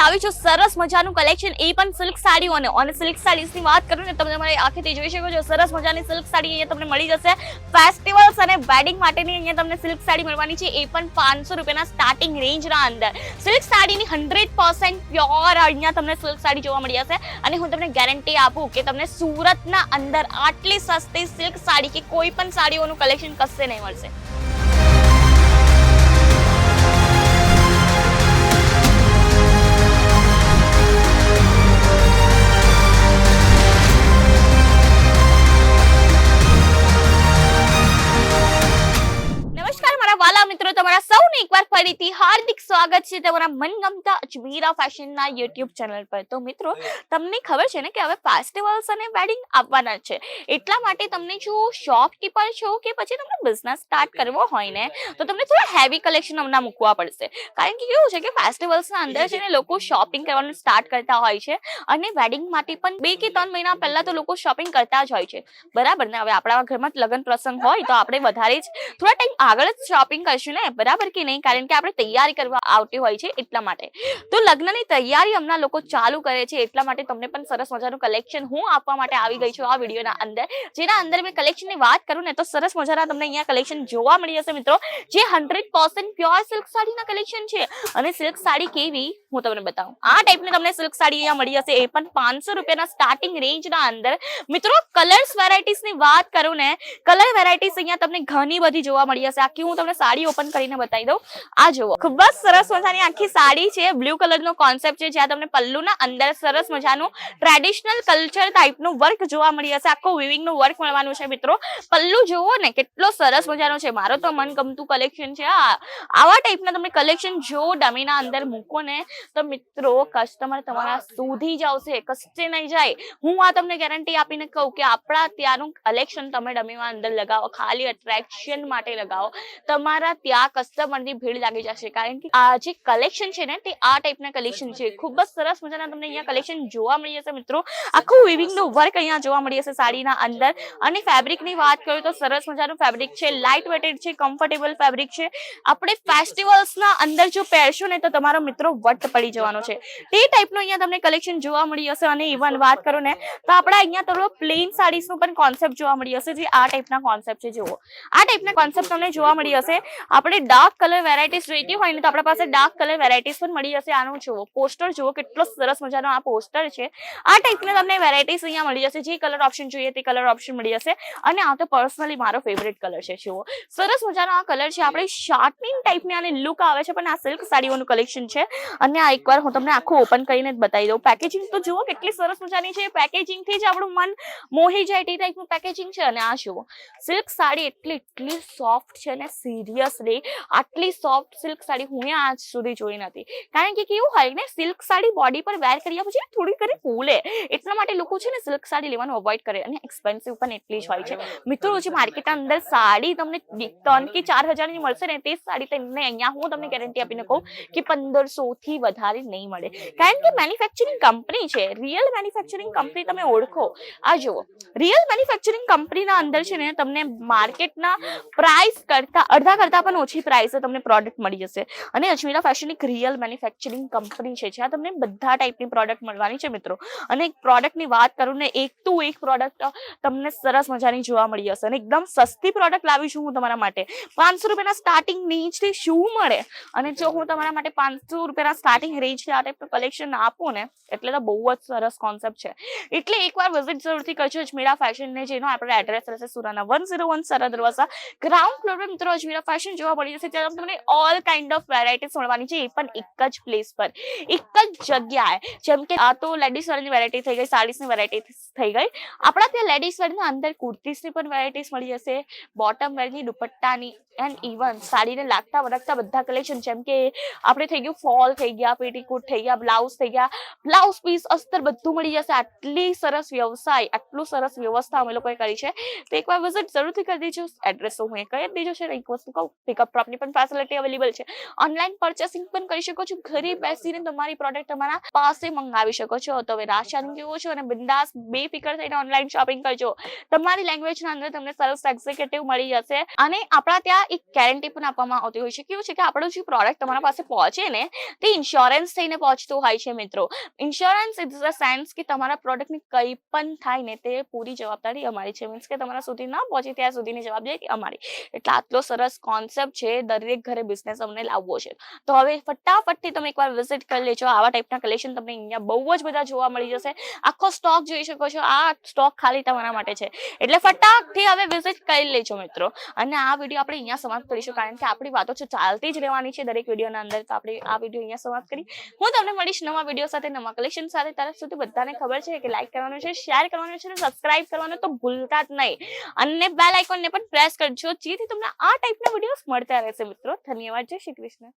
લાવી છું. સરસ મજાનું કલેક્શન એ પણ સિલ્ક સાડીઓને અને સિલ્ક સાડીઝની વાત કરું ને તમે તમારી આંખેથી જોઈ શકો છો. સરસ મજાની સિલ્ક સાડી અહીંયા તમને મળી જશે. ફેસ્ટિવલ્સ અને વેડિંગ માટેની અહીંયા તમને સિલ્ક સાડી મળવાની છે. એ પણ પાંચસો રૂપિયાના સ્ટાર્ટિંગ રેન્જના અંદર. સિલ્ક સાડીની હંડ્રેડ પર્સન્ટ પ્યોર અહીંયા તમને સિલ્ક સાડી જોવા મળી જશે. અને હું તમને ગેરંટી આપું કે તમને સુરતના અંદર આટલી સસ્તી સિલ્ક સાડી કે કોઈ પણ સાડીઓનું કલેક્શન કશે નહીં મળશે. સ્વાગત છે તમારા મનગમતા અજમીરા ફેશનના યુટ્યુબ ચેનલ પર. તો મિત્રો તમને ખબર છે ને કે હવે ફેસ્ટિવલ્સ અને વેડિંગ આવવાના છે. એટલા માટે તમને જો શોપકીપર છો કે પછી તમને બિઝનેસ સ્ટાર્ટ કરવો હોય ને તો તમને થોડા હેવી કલેક્શન હમણાં મૂકવા પડશે. કારણ કે કેવું છે કે ફેસ્ટિવલ્સના અંદર છે ને લોકો શોપિંગ કરવાનું સ્ટાર્ટ કરતા હોય છે અને વેડિંગ માટે પણ બે કે ત્રણ મહિના પહેલા તો લોકો શોપિંગ કરતા જ હોય છે. બરાબર ને? હવે આપણા ઘરમાં લગ્ન પ્રસંગ હોય તો આપણે વધારે જ થોડા ટાઈમ આગળ જ શોપિંગ કરશું ને? બરાબર કે નહીં? કારણ કે આપણે તૈયારી કરવા આવતી હોય છે એટલા માટે. તો લગ્નની તૈયારી હમણાં લોકો ચાલુ કરે છે એટલા માટે તમને પણ સરસ મજાનું કલેક્શન હું આપવા માટે આવી ગઈ છું આ વિડીયોના અંદર. જેના અંદર મેં કલેક્શનની વાત કરું ને તો સરસ મજાના તમને અહીંયા કલેક્શન જોવા મળી જશે મિત્રો. જે હંડ્રેડ પર્સન્ટ પ્યોર સિલ્ક સાડીના કલેક્શન છે. અને સિલ્ક સાડી કેવી? હું તમને બતાવું. આ ટાઈપની તમને સિલ્ક સાડી અહીંયા મળી જશે. એ પણ પાંચસો રૂપિયાના સ્ટાર્ટિંગ રેન્જના અંદર. મિત્રો કલર્સ વેરાયટીઝની વાત કરું ને કલર વેરાયટીઝ અહીંયા તમને ઘણી બધી જોવા મળી જશે. આખી હું તમને સાડી ઓપન કરીને બતાવી દઉં. આ જુઓ. ખૂબ જ સરસ મજાની આખી સાડી છે. બ્લુ કલરનો કોન્સેપ્ટ છે. જ્યાં તમને પલ્લુના અંદર સરસ મજાનું ટ્રેડિશનલ કલ્ચર ટાઈપનું વર્ક જોવા મળી જશે આખું વિવિંગનું વર્ક મળવાનું છે મિત્રો. પલ્લુ જુઓ ને, કેટલો સરસ મજાનો છે. મારો તો મનગમતું કલેક્શન છે. આવા ટાઈપના તમે કલેક્શન જો ડમીના અંદર મૂકો ને, તો મિત્રો કસ્ટમર તમારા સુધી જ આવશે. કશે નહીં જાય. હું આ તમને ગેરંટી આપીને કહું કે આપણા ત્યાંનું કલેક્શન તમે ડમીમાં અંદર લગાવો. ખાલી અટ્રેક્શન માટે લગાવો. તમારા ત્યાં કસ્ટમરની ભીડ લાગી જશે. કારણ કે આ જે કલેક્શન છે ને તે આ ટાઈપના કલેક્શન છે. ખૂબ જ સરસ મજાના તમને અહીંયા કલેક્શન જોવા મળી જશે મિત્રો. આખું વિવિંગનું વર્ક અહીંયા જોવા મળી જશે સાડીના અંદર. અને ફેબ્રિકની વાત કરું તો સરસ મજાનું ફેબ્રિક છે લાઇટ વેટેડ છે કમ્ફર્ટેબલ ફેબ્રિક છે. આપણે ફેસ્ટિવલ્સના અંદર જો પહેરશો ને તો તમારો મિત્રો વટ પડી જવાનો છે. તે ટાઈપનું અહીંયા તમને કલેક્શન જોવા મળી હશે. અને ઇવન વાત કરો ને તો આપણા અહીંયા થોડો પ્લેન સાડીઝનું પણ કોન્સેપ્ટ જોવા મળી હશે. જે આ ટાઈપના કોન્સેપ્ટ છે જુઓ. આ ટાઈપના કોન્સેપ્ટ તમને જોવા મળી હશે. આપણે ડાર્ક કલર વેરાયટીઝ જોઈતી હોય ને તો આપણા પાસે ડાર્ક કલર વેરાયટીઝ પણ મળી જશે, આનું જુઓ. પોસ્ટર જુઓ, કેટલો સરસ મજાનો આ પોસ્ટર છે. આ ટાઈપની તમને વેરાયટીઝ અહીંયા મળી જશે. જે કલર ઓપ્શન જોઈએ તે કલર ઓપ્શન મળી જશે. અને આ તો પર્સનલી મારો ફેવરેટ કલર છે, જુઓ. સરસ મજાનો આ કલર છે. આપણે શાર્ટનિંગ ટાઈપની આની લુક આવે છે, પણ આ સિલ્ક સાડીઓનું કલેક્શન છે. અને આ એકવાર હું તમને આખું ઓપન કરીને જ બતાવી દઉં. પેકેજિંગ તો જુઓ કેટલી સરસ મજાની છે. પેકેજિંગથી જ આપણું મન મોહી જાય તે ટાઈપનું પેકેજિંગ છે. અને આ જુઓ. સિલ્ક સાડી એટલી એટલી સોફ્ટ છે ને સિરિયસલી આટલી સોફ્ટ સિલ્ક સાડી હું આજ સુધી જોઈ નથી. કારણ કે કેવું હોય ને સિલ્ક સાડી બોડી પર વેર કર્યા પછી થોડી કરી ફૂલે એટલા માટે લોકો છે ને સિલ્ક સાડી લેવાનું અવોઇડ કરે અને એક્સપેન્સિવ પણ એટલી જ હોય છે. મિત્રો જે માર્કેટના અંદર સાડી તમને ત્રણ કે ચાર હજારની મળશે ને તે સાડી તમને અહીંયા હું તમને ગેરંટી આપીને કહું કે પંદરસો થી વધારે નહીં મળે. કારણ કે મેન્યુફેક્ચરિંગ કંપની છે રિયલ મેન્યુફેક્ચરિંગ કંપની તમે ઓળખો. આ જુઓ રિયલ મેન્યુફેક્ચરિંગ કંપનીના અંદર છે ને તમને માર્કેટના પ્રાઇસ કરતા અડધા કરતા પણ ઓછી પ્રાઇસે તમને પ્રોડક્ટ મળી જશે. અને અજમીરા ફેશન એક રિયલ મેન્યુફેક્ચરિંગ કંપની છે. જ્યાં તમને બધા ટાઈપની પ્રોડક્ટ મળવાની છે મિત્રો. અને એક પ્રોડક્ટની વાત કરું ને, એક ટુ એક પ્રોડક્ટ તમને સરસ મજાની જોવા મળી હશે. અને એકદમ સસ્તી પ્રોડક્ટ લાવી છું હું તમારા માટે. પાંચસો રૂપિયાના સ્ટાર્ટિંગ રેન્જથી શું મળે? અને જો હું તમારા માટે પાંચસો રૂપિયાના સ્ટાર્ટિંગ રેન્જથી આ ટાઈપનું કલેક્શન આપું ને, એટલે તો બહુ જ સરસ કોન્સેપ્ટ છે. એટલે એકવાર વિઝિટ જરૂરથી કરજો અજમેરા ફેશન ને, જેનો આપણો એડ્રેસ રહેશે સુરાના વન ઝીરો વન સરદ ગ્રાઉન્ડ ફ્લોર પર મિત્રો અજમેરા ફેશન જોવા મળી જશે. ત્યાં તમને ઓલ કાઇન્ડ ઓફ વેરાયટીઝ મળવાની છે એ પણ એક જ પ્લેસ પર. એક જ જગ્યાએ. જેમ કે, આ તો લેડીઝ વેરની વેરાયટી થઈ ગઈ સાડીસની વેરાયટી થઈ ગઈ. આપણા ત્યાં લેડીઝ વેરના અંદર કુર્તીસની પણ વેરાયટીઝ મળી જશે બોટમ વેરની દુપટ્ટાની એન્ડ ઇવન સાડીને લાગતા વળગતા બધા કલેક્શન જેમ કે, આપણે થઈ ગયું ફોલ થઈ ગયા પેટીકોટ થઈ ગયા બ્લાઉઝ થઈ ગયા. બ્લાઉઝ પીસ અસ્તર બધું મળી જશે. આટલી સરસ વ્યવસાય, આટલું સરસ વ્યવસ્થા અમે લોકોએ કરી છે. તો એકવાર વિઝિટ જરૂરથી કરી દીજો. એડ્રેસ હું એ કહી દીજો છે એક વસ્તુ કહું પિકઅપ ડ્રોપની પણ ફેસિલિટી અવેલેબલ છે. ઓનલાઈન પરચેસિંગ પણ કરી શકો છો. ઘરે બેસીને તમારી પ્રોડક્ટ તમારા પાસે મંગાવી શકો છો. તો હવે કેવો છો? અને બિંદાસ બેફિકર થઈને ઓનલાઈન શોપિંગ કરજો. તમારી લેંગ્વેજના અંદર તમને સરસ એક્ઝિક્યુટિવ મળી જશે. અને આપણા ત્યાં એક ગેરંટી પણ આપવામાં આવતી હોય છે. કેવું છે કે આપણો જે પ્રોડક્ટ તમારા પાસે પહોંચે ને, તે ઇન્સ્યોરન્સ થઈને પહોંચતું હોય છે મિત્રો. ઇન્સ્યોરન્સ ઇઝ ધ સેન્સ કે તમારા પ્રોડક્ટની કંઈ પણ થાય ને, તે પૂરી જવાબદારી અમારી છે. મીન્સ કે તમારા સુધી ના પહોંચે, ત્યાં સુધીની જવાબદારી અમારી. એટલે આટલો સરસ કોન્સેપ્ટ છે, દરેક ઘરે બિઝનેસ અમને લાવવો છે. તો હવે ફટાફટથી તમે એકવાર વિઝિટ કરી લેજો. આવા ટાઈપના કલેક્શન તમને અહીંયા બહુ જ બધા જોવા મળી જશે. આખો સ્ટોક જોઈ શકો છો. આ સ્ટોક ખાલી તમારા માટે છે. એટલે ફટાકથી હવે વિઝિટ કરી લેજો મિત્રો. અને આ વીડિયો આપણે અહીંયા સમાપ્ત કરીશું. કારણ કે આપણી વાતો છે ચાલતી જ રહેવાની છે દરેક વિડીયોના અંદર. તો આપણે આ વીડિયો અહીંયા સમાપ્ત કરી. હું તમને મળીશ નવા વીડિયો સાથે, નવા કલેક્શન સાથે. તરફ સુધી બધાને ખબર છે કે લાઈક કરવાનું છે શેર કરવાનું છે અને સબસ્ક્રાઇબ કરવાનું તો ભૂલતા જ નહીં. અને બેલ આઇકોનને પણ પ્રેસ કરજો. જેથી તમને આ ટાઈપના વિડીયોઝ મળતા રહેશે મિત્રો. ધન્યવાદ. જય શ્રી કૃષ્ણ.